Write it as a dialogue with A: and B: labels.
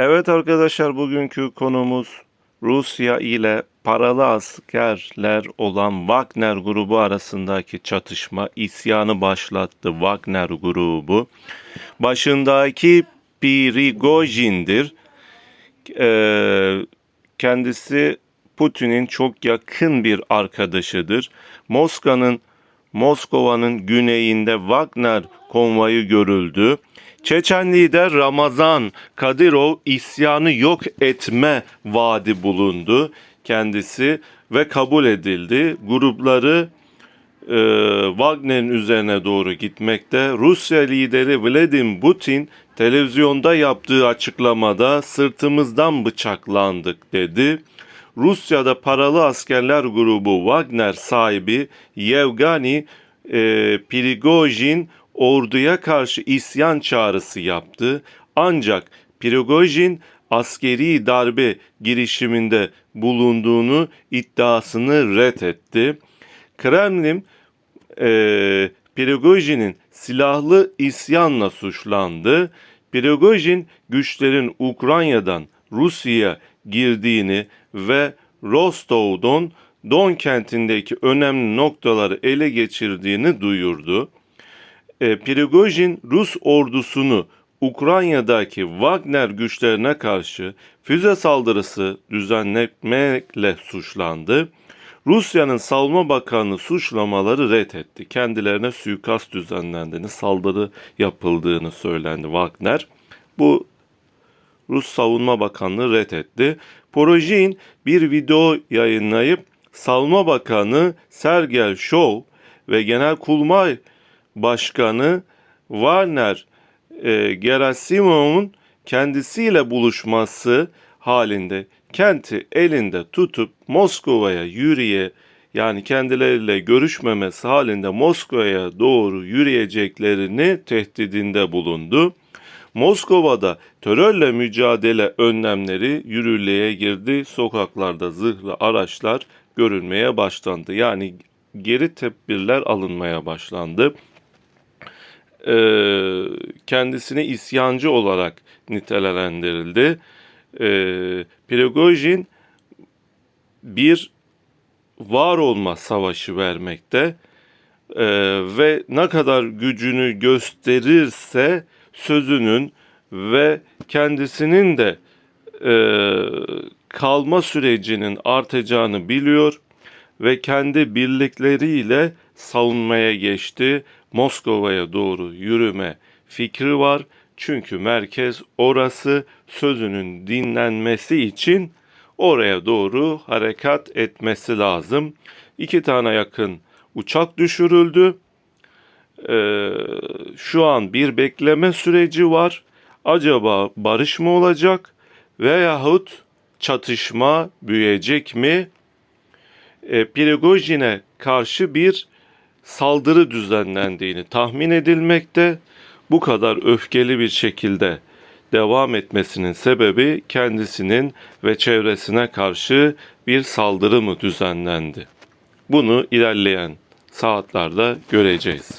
A: Evet arkadaşlar bugünkü konumuz Rusya ile paralı askerler olan Wagner grubu arasındaki çatışma isyanı başlattı Wagner grubu. Başındaki Prigojin'dir. Ee, kendisi Putin'in çok yakın bir arkadaşıdır. Moskova'nın Moskova'nın güneyinde Wagner konvoyu görüldü. Çeçen lider Ramazan Kadyrov isyanı yok etme vaadi bulundu kendisi ve kabul edildi. Grupları e, Wagner'in üzerine doğru gitmekte. Rusya lideri Vladimir Putin televizyonda yaptığı açıklamada sırtımızdan bıçaklandık dedi. Rusya'da paralı askerler grubu Wagner sahibi Yevgani e, Prigojin orduya karşı isyan çağrısı yaptı. Ancak Prigojin askeri darbe girişiminde bulunduğunu iddiasını reddetti. Kremlin e, Prigojin'in silahlı isyanla suçlandı. Prigojin güçlerin Ukrayna'dan Rusya'ya girdiğini ve Rostov'dan Don kentindeki önemli noktaları ele geçirdiğini duyurdu. E, Prigojin Rus ordusunu Ukrayna'daki Wagner güçlerine karşı füze saldırısı düzenlemekle suçlandı. Rusya'nın savunma bakanlığı suçlamaları reddetti. Kendilerine suikast düzenlendiğini, saldırı yapıldığını söylendi Wagner. Bu Rus Savunma Bakanlığı reddetti. Porojin bir video yayınlayıp Savunma Bakanı Sergey Show ve Genelkurmay Başkanı Warner e, Gerasimov'un kendisiyle buluşması halinde kenti elinde tutup Moskova'ya yürüye yani kendileriyle görüşmemesi halinde Moskova'ya doğru yürüyeceklerini tehdidinde bulundu. Moskova'da terörle mücadele önlemleri yürürlüğe girdi. Sokaklarda zırhlı araçlar görülmeye başlandı. Yani geri tedbirler alınmaya başlandı. Ee, kendisini isyancı olarak nitelendirildi. Ee, Prigojin bir var olma savaşı vermekte Ee, ve ne kadar gücünü gösterirse sözünün ve kendisinin de e, kalma sürecinin artacağını biliyor ve kendi birlikleriyle savunmaya geçti. Moskova'ya doğru yürüme fikri var. Çünkü merkez orası sözünün dinlenmesi için oraya doğru harekat etmesi lazım. İki tane yakın uçak düşürüldü. Ee, şu an bir bekleme süreci var. Acaba barış mı olacak veyahut çatışma büyüyecek mi? E, Prigojin'e karşı bir saldırı düzenlendiğini tahmin edilmekte. Bu kadar öfkeli bir şekilde devam etmesinin sebebi kendisinin ve çevresine karşı bir saldırı mı düzenlendi? Bunu ilerleyen saatlerde göreceğiz.